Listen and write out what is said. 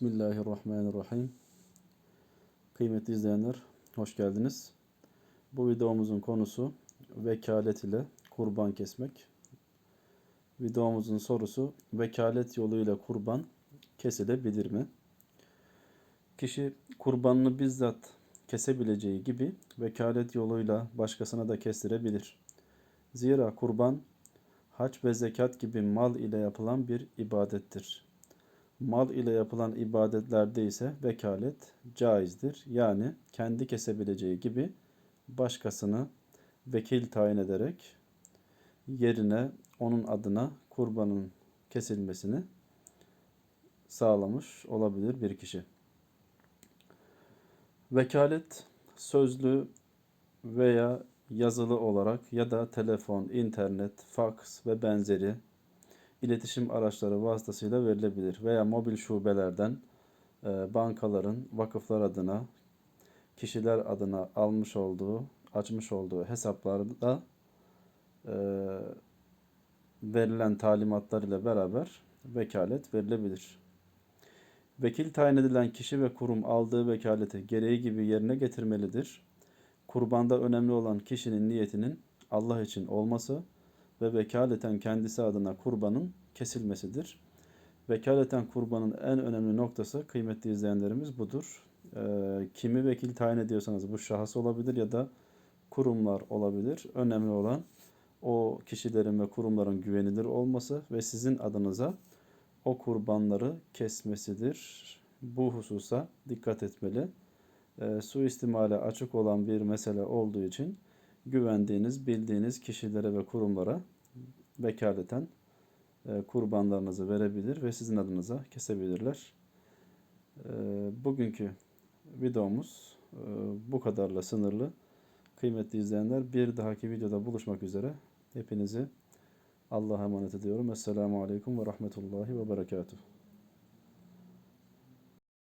Bismillahirrahmanirrahim. Kıymetli izleyenler, hoş geldiniz. Bu videomuzun konusu vekalet ile kurban kesmek. Videomuzun sorusu vekalet yoluyla kurban kesilebilir mi? Kişi kurbanını bizzat kesebileceği gibi vekalet yoluyla başkasına da kestirebilir. Zira kurban hac ve zekat gibi mal ile yapılan bir ibadettir. Mal ile yapılan ibadetlerde ise vekalet caizdir. Yani kendi kesebileceği gibi başkasını vekil tayin ederek yerine onun adına kurbanın kesilmesini sağlamış olabilir bir kişi. Vekalet sözlü veya yazılı olarak ya da telefon, internet, faks ve benzeri iletişim araçları vasıtasıyla verilebilir veya mobil şubelerden e, bankaların vakıflar adına, kişiler adına almış olduğu, açmış olduğu hesaplarda e, verilen talimatlar ile beraber vekalet verilebilir. Vekil tayin edilen kişi ve kurum aldığı vekaleti gereği gibi yerine getirmelidir. Kurbanda önemli olan kişinin niyetinin Allah için olması ve vekaleten kendisi adına kurbanın kesilmesidir. Vekaleten kurbanın en önemli noktası kıymetli izleyenlerimiz budur. E, kimi vekil tayin ediyorsanız bu şahıs olabilir ya da kurumlar olabilir. Önemli olan o kişilerin ve kurumların güvenilir olması ve sizin adınıza o kurbanları kesmesidir. Bu hususa dikkat etmeli. E, suistimale açık olan bir mesele olduğu için güvendiğiniz, bildiğiniz kişilere ve kurumlara vekaleten e, kurbanlarınızı verebilir ve sizin adınıza kesebilirler. E, bugünkü videomuz e, bu kadarla sınırlı. Kıymetli izleyenler bir dahaki videoda buluşmak üzere. Hepinizi Allah'a emanet ediyorum. Esselamu Aleyküm ve Rahmetullahi ve Berekatuhu.